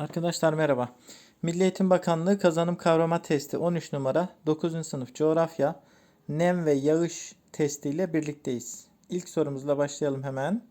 Arkadaşlar merhaba. Milli Eğitim Bakanlığı kazanım kavrama testi 13 numara 9. sınıf coğrafya nem ve yağış testiyle birlikteyiz. İlk sorumuzla başlayalım hemen.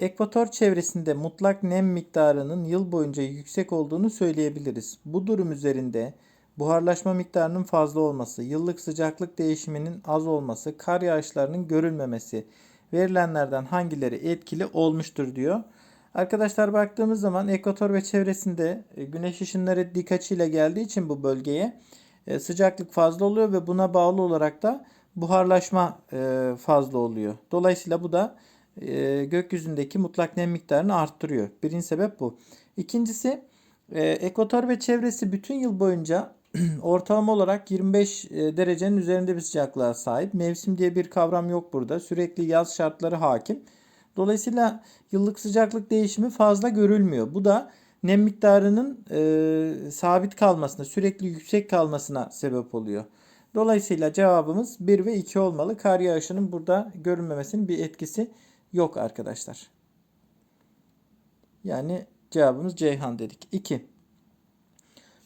Ekvator çevresinde mutlak nem miktarının yıl boyunca yüksek olduğunu söyleyebiliriz. Bu durum üzerinde buharlaşma miktarının fazla olması, yıllık sıcaklık değişiminin az olması, kar yağışlarının görülmemesi verilenlerden hangileri etkili olmuştur diyor. Arkadaşlar baktığımız zaman ekvator ve çevresinde e, güneş ışınları dik açıyla geldiği için bu bölgeye e, sıcaklık fazla oluyor ve buna bağlı olarak da buharlaşma e, fazla oluyor. Dolayısıyla bu da gökyüzündeki mutlak nem miktarını arttırıyor. Birinci sebep bu. İkincisi ekvator ve çevresi bütün yıl boyunca ortalama olarak 25 derecenin üzerinde bir sıcaklığa sahip. Mevsim diye bir kavram yok burada. Sürekli yaz şartları hakim. Dolayısıyla yıllık sıcaklık değişimi fazla görülmüyor. Bu da nem miktarının e, sabit kalmasına, sürekli yüksek kalmasına sebep oluyor. Dolayısıyla cevabımız 1 ve 2 olmalı. Kar yağışının burada görünmemesinin bir etkisi yok arkadaşlar. Yani cevabımız Ceyhan dedik. 2.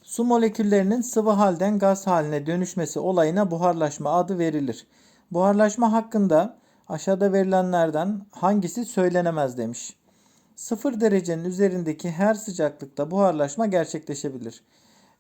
Su moleküllerinin sıvı halden gaz haline dönüşmesi olayına buharlaşma adı verilir. Buharlaşma hakkında Aşağıda verilenlerden hangisi söylenemez demiş. 0 derecenin üzerindeki her sıcaklıkta buharlaşma gerçekleşebilir.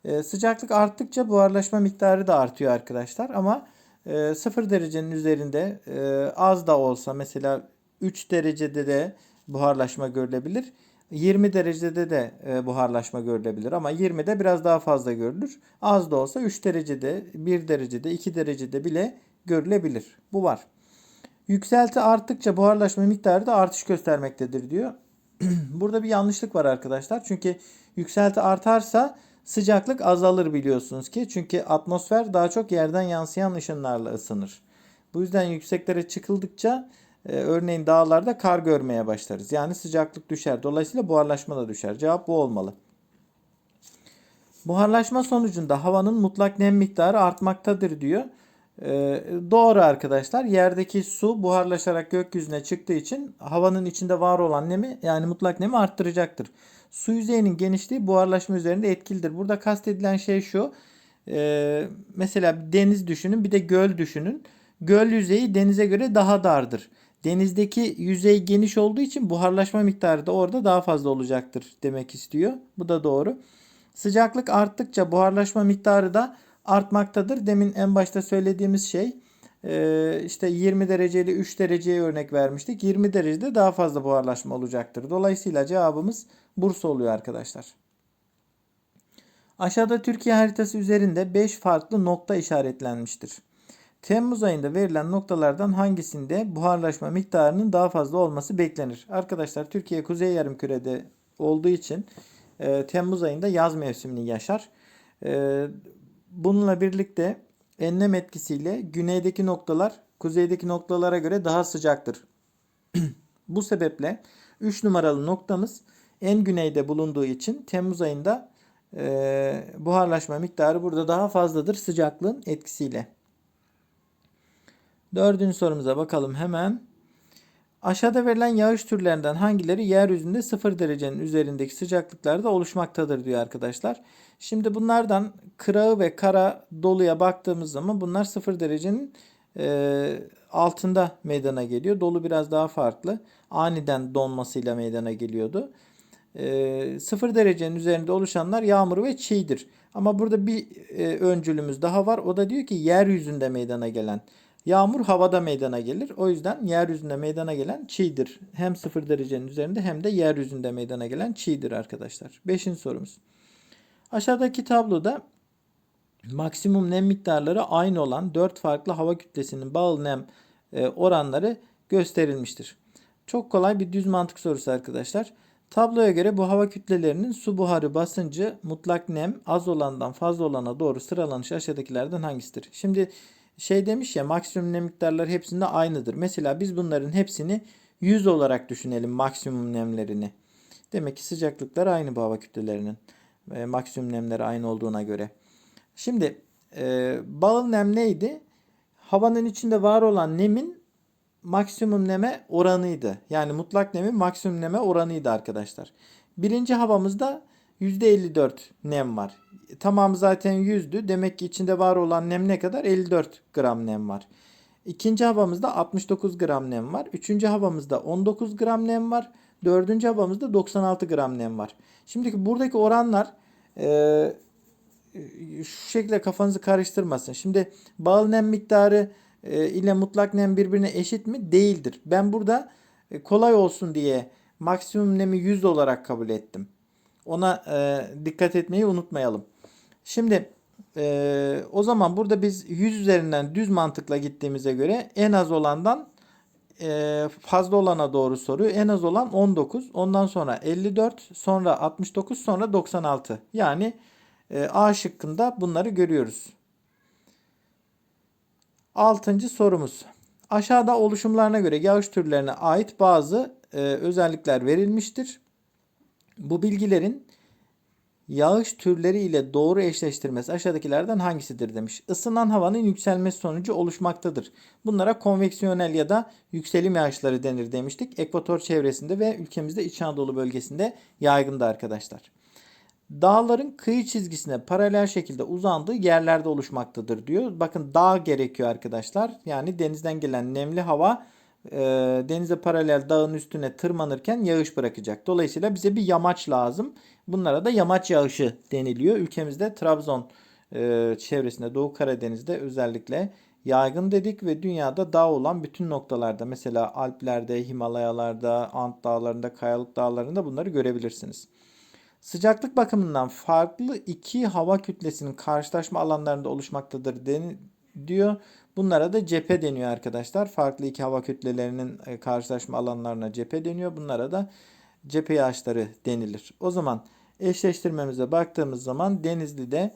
Ee, sıcaklık arttıkça buharlaşma miktarı da artıyor arkadaşlar ama e, 0 derecenin üzerinde e, az da olsa mesela 3 derecede de buharlaşma görülebilir. 20 derecede de e, buharlaşma görülebilir ama 20'de biraz daha fazla görülür. Az da olsa 3 derecede, 1 derecede, 2 derecede bile görülebilir. Bu var. Yükselti arttıkça buharlaşma miktarı da artış göstermektedir diyor. Burada bir yanlışlık var arkadaşlar. Çünkü yükselti artarsa sıcaklık azalır biliyorsunuz ki. Çünkü atmosfer daha çok yerden yansıyan ışınlarla ısınır. Bu yüzden yükseklere çıkıldıkça e, örneğin dağlarda kar görmeye başlarız. Yani sıcaklık düşer. Dolayısıyla buharlaşma da düşer. Cevap bu olmalı. Buharlaşma sonucunda havanın mutlak nem miktarı artmaktadır diyor. Ee, doğru arkadaşlar. Yerdeki su buharlaşarak gökyüzüne çıktığı için havanın içinde var olan nemi yani mutlak nemi arttıracaktır. Su yüzeyinin genişliği buharlaşma üzerinde etkilidir. Burada kastedilen şey şu. E, mesela deniz düşünün bir de göl düşünün. Göl yüzeyi denize göre daha dardır. Denizdeki yüzey geniş olduğu için buharlaşma miktarı da orada daha fazla olacaktır demek istiyor. Bu da doğru. Sıcaklık arttıkça buharlaşma miktarı da artmaktadır. Demin en başta söylediğimiz şey e, işte 20 dereceli 3 dereceye örnek vermiştik. 20 derecede daha fazla buharlaşma olacaktır. Dolayısıyla cevabımız Bursa oluyor arkadaşlar. Aşağıda Türkiye haritası üzerinde 5 farklı nokta işaretlenmiştir. Temmuz ayında verilen noktalardan hangisinde buharlaşma miktarının daha fazla olması beklenir? Arkadaşlar Türkiye kuzey yarımkürede olduğu için e, Temmuz ayında yaz mevsimini yaşar. E, Bununla birlikte enlem etkisiyle güneydeki noktalar kuzeydeki noktalara göre daha sıcaktır. Bu sebeple 3 numaralı noktamız en güneyde bulunduğu için Temmuz ayında e, buharlaşma miktarı burada daha fazladır sıcaklığın etkisiyle. Dördüncü sorumuza bakalım hemen. Aşağıda verilen yağış türlerinden hangileri yeryüzünde 0 derecenin üzerindeki sıcaklıklarda oluşmaktadır diyor arkadaşlar. Şimdi bunlardan kırağı ve kara doluya baktığımız zaman bunlar 0 derecenin e, altında meydana geliyor. Dolu biraz daha farklı. Aniden donmasıyla meydana geliyordu. E, 0 derecenin üzerinde oluşanlar yağmur ve çiğdir. Ama burada bir e, öncülümüz daha var. O da diyor ki yeryüzünde meydana gelen. Yağmur havada meydana gelir. O yüzden yeryüzünde meydana gelen çiğdir. Hem 0 derecenin üzerinde hem de yeryüzünde meydana gelen çiğdir arkadaşlar. Beşinci sorumuz. Aşağıdaki tabloda maksimum nem miktarları aynı olan 4 farklı hava kütlesinin bağlı nem e, oranları gösterilmiştir. Çok kolay bir düz mantık sorusu arkadaşlar. Tabloya göre bu hava kütlelerinin su buharı basıncı mutlak nem az olandan fazla olana doğru sıralanış aşağıdakilerden hangisidir? Şimdi şey demiş ya maksimum nem miktarları hepsinde aynıdır. Mesela biz bunların hepsini 100 olarak düşünelim maksimum nemlerini. Demek ki sıcaklıklar aynı bu hava kütlelerinin. E, maksimum nemleri aynı olduğuna göre. Şimdi e, bağıl nem neydi? Havanın içinde var olan nemin maksimum neme oranıydı. Yani mutlak nemin maksimum neme oranıydı arkadaşlar. Birinci havamızda %54 nem var. Tamamı zaten 100'dü. Demek ki içinde var olan nem ne kadar? 54 gram nem var. İkinci havamızda 69 gram nem var. Üçüncü havamızda 19 gram nem var. Dördüncü havamızda 96 gram nem var. Şimdi buradaki oranlar e, şu şekilde kafanızı karıştırmasın. Şimdi bağlı nem miktarı e, ile mutlak nem birbirine eşit mi? Değildir. Ben burada e, kolay olsun diye maksimum nemi 100 olarak kabul ettim. Ona e, dikkat etmeyi unutmayalım. Şimdi e, o zaman burada biz 100 üzerinden düz mantıkla gittiğimize göre en az olandan e, fazla olana doğru soruyor. En az olan 19. Ondan sonra 54, sonra 69, sonra 96. Yani e, A şıkkında bunları görüyoruz. Altıncı sorumuz. Aşağıda oluşumlarına göre yağış türlerine ait bazı e, özellikler verilmiştir. Bu bilgilerin yağış türleri ile doğru eşleştirmesi aşağıdakilerden hangisidir demiş. Isınan havanın yükselmesi sonucu oluşmaktadır. Bunlara konveksiyonel ya da yükselim yağışları denir demiştik. Ekvator çevresinde ve ülkemizde İç Anadolu bölgesinde yaygındı arkadaşlar. Dağların kıyı çizgisine paralel şekilde uzandığı yerlerde oluşmaktadır diyor. Bakın dağ gerekiyor arkadaşlar. Yani denizden gelen nemli hava e, denize paralel dağın üstüne tırmanırken yağış bırakacak. Dolayısıyla bize bir yamaç lazım. Bunlara da yamaç yağışı deniliyor. Ülkemizde Trabzon e, çevresinde Doğu Karadeniz'de özellikle yaygın dedik ve dünyada dağ olan bütün noktalarda mesela Alplerde, Himalayalarda, Ant dağlarında, Kayalık dağlarında bunları görebilirsiniz. Sıcaklık bakımından farklı iki hava kütlesinin karşılaşma alanlarında oluşmaktadır diyor. Bunlara da cephe deniyor arkadaşlar. Farklı iki hava kütlelerinin e, karşılaşma alanlarına cephe deniyor. Bunlara da cephe yağışları denilir. O zaman eşleştirmemize baktığımız zaman Denizli'de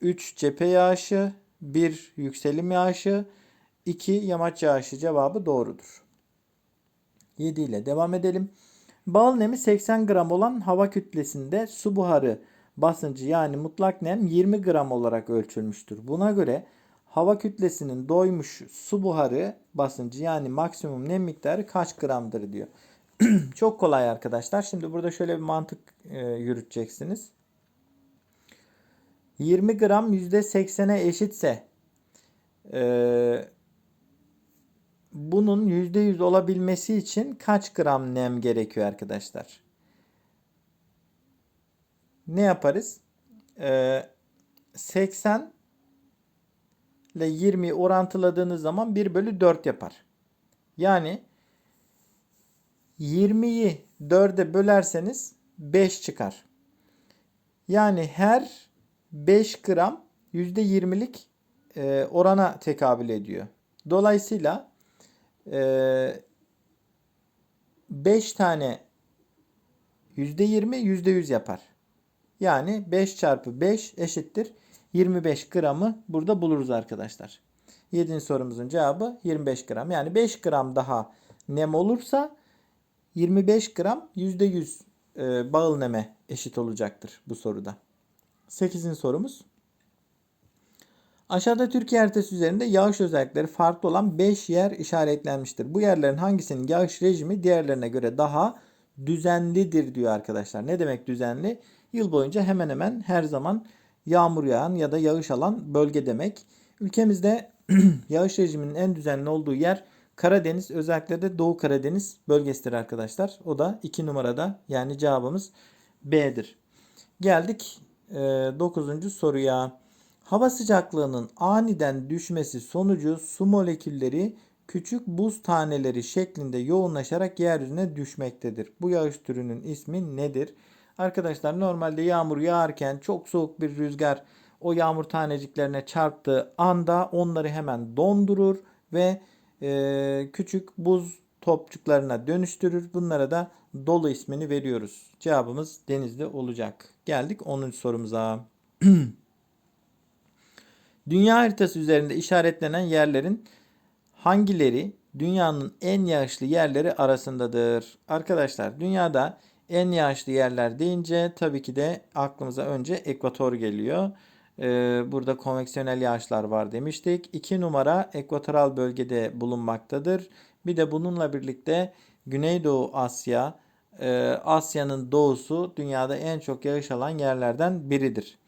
3 cephe yağışı, 1 yükselim yağışı, 2 yamaç yağışı cevabı doğrudur. 7 ile devam edelim. Bal nemi 80 gram olan hava kütlesinde su buharı basıncı yani mutlak nem 20 gram olarak ölçülmüştür. Buna göre hava kütlesinin doymuş su buharı basıncı yani maksimum nem miktarı kaç gramdır diyor. Çok kolay arkadaşlar. Şimdi burada şöyle bir mantık e, yürüteceksiniz. 20 gram %80'e eşitse e, bunun %100 olabilmesi için kaç gram nem gerekiyor arkadaşlar? Ne yaparız? Ee, 80 ile 20 orantıladığınız zaman 1 bölü 4 yapar. Yani 20'yi 4'e bölerseniz 5 çıkar. Yani her 5 gram %20'lik e, orana tekabül ediyor. Dolayısıyla 5 tane %20 %100 yapar. Yani 5 çarpı 5 eşittir 25 gramı burada buluruz arkadaşlar. 7. sorumuzun cevabı 25 gram. Yani 5 gram daha nem olursa 25 gram %100 e, bağıl neme eşit olacaktır bu soruda. 8. sorumuz. Aşağıda Türkiye haritası üzerinde yağış özellikleri farklı olan 5 yer işaretlenmiştir. Bu yerlerin hangisinin yağış rejimi diğerlerine göre daha düzenlidir diyor arkadaşlar. Ne demek düzenli? Yıl boyunca hemen hemen her zaman yağmur yağan ya da yağış alan bölge demek. Ülkemizde yağış rejiminin en düzenli olduğu yer Karadeniz özellikle de Doğu Karadeniz bölgesidir arkadaşlar. O da 2 numarada yani cevabımız B'dir. Geldik 9. E, soruya. Hava sıcaklığının aniden düşmesi sonucu su molekülleri küçük buz taneleri şeklinde yoğunlaşarak yeryüzüne düşmektedir. Bu yağış türünün ismi nedir? Arkadaşlar normalde yağmur yağarken çok soğuk bir rüzgar o yağmur taneciklerine çarptığı anda onları hemen dondurur ve e, küçük buz topçuklarına dönüştürür. Bunlara da dolu ismini veriyoruz. Cevabımız denizde olacak. Geldik 10. sorumuza. Dünya haritası üzerinde işaretlenen yerlerin hangileri dünyanın en yağışlı yerleri arasındadır? Arkadaşlar dünyada en yağışlı yerler deyince tabii ki de aklımıza önce ekvator geliyor. Ee, burada konveksiyonel yağışlar var demiştik. 2 numara ekvatoral bölgede bulunmaktadır. Bir de bununla birlikte Güneydoğu Asya, e, Asya'nın doğusu dünyada en çok yağış alan yerlerden biridir.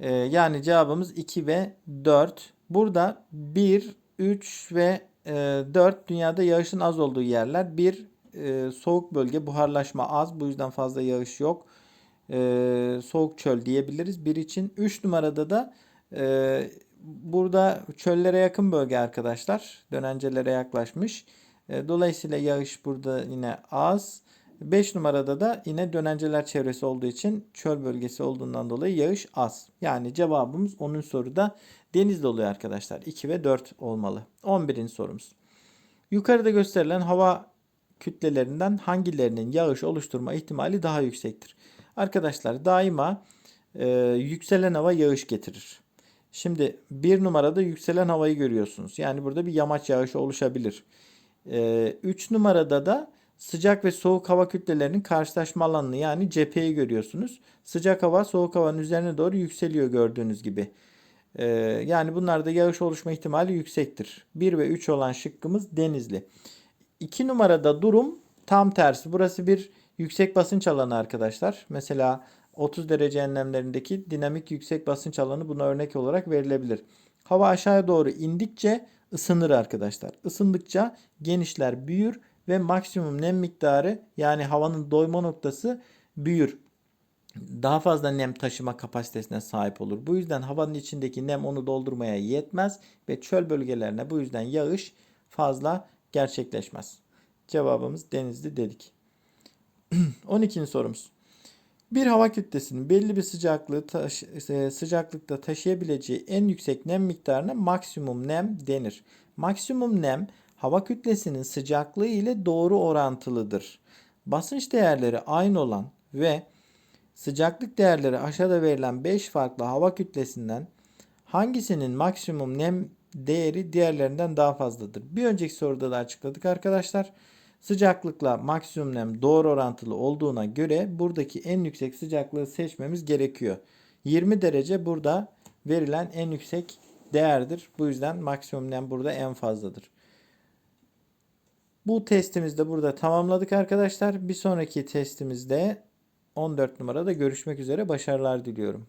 Ee, yani cevabımız 2 ve 4. Burada 1, 3 ve e, 4 dünyada yağışın az olduğu yerler. 1 e, soğuk bölge buharlaşma az bu yüzden fazla yağış yok. E, soğuk çöl diyebiliriz. Bir için 3 numarada da e, burada çöllere yakın bölge arkadaşlar. Dönencelere yaklaşmış. E, dolayısıyla yağış burada yine az. 5 numarada da yine dönenceler çevresi olduğu için çöl bölgesi olduğundan dolayı yağış az. Yani cevabımız 10. soruda denizde oluyor arkadaşlar. 2 ve 4 olmalı. 11. sorumuz. Yukarıda gösterilen hava kütlelerinden hangilerinin yağış oluşturma ihtimali daha yüksektir? Arkadaşlar daima e, yükselen hava yağış getirir. Şimdi bir numarada yükselen havayı görüyorsunuz. Yani burada bir yamaç yağışı oluşabilir. 3 numarada da sıcak ve soğuk hava kütlelerinin karşılaşma alanını yani cepheyi görüyorsunuz. Sıcak hava soğuk havanın üzerine doğru yükseliyor gördüğünüz gibi. Ee, yani bunlarda yağış oluşma ihtimali yüksektir. 1 ve 3 olan şıkkımız Denizli. 2 numarada durum tam tersi. Burası bir yüksek basınç alanı arkadaşlar. Mesela 30 derece enlemlerindeki dinamik yüksek basınç alanı buna örnek olarak verilebilir. Hava aşağıya doğru indikçe ısınır arkadaşlar. Isındıkça genişler, büyür ve maksimum nem miktarı yani havanın doyma noktası büyür. Daha fazla nem taşıma kapasitesine sahip olur. Bu yüzden havanın içindeki nem onu doldurmaya yetmez ve çöl bölgelerine bu yüzden yağış fazla gerçekleşmez. Cevabımız denizli dedik. 12. sorumuz. Bir hava kütlesinin belli bir sıcaklığı taş- e, sıcaklıkta taşıyabileceği en yüksek nem miktarına maksimum nem denir. Maksimum nem hava kütlesinin sıcaklığı ile doğru orantılıdır. Basınç değerleri aynı olan ve sıcaklık değerleri aşağıda verilen 5 farklı hava kütlesinden hangisinin maksimum nem değeri diğerlerinden daha fazladır? Bir önceki soruda da açıkladık arkadaşlar. Sıcaklıkla maksimum nem doğru orantılı olduğuna göre buradaki en yüksek sıcaklığı seçmemiz gerekiyor. 20 derece burada verilen en yüksek değerdir. Bu yüzden maksimum nem burada en fazladır. Bu testimizi de burada tamamladık arkadaşlar. Bir sonraki testimizde 14 numarada görüşmek üzere. Başarılar diliyorum.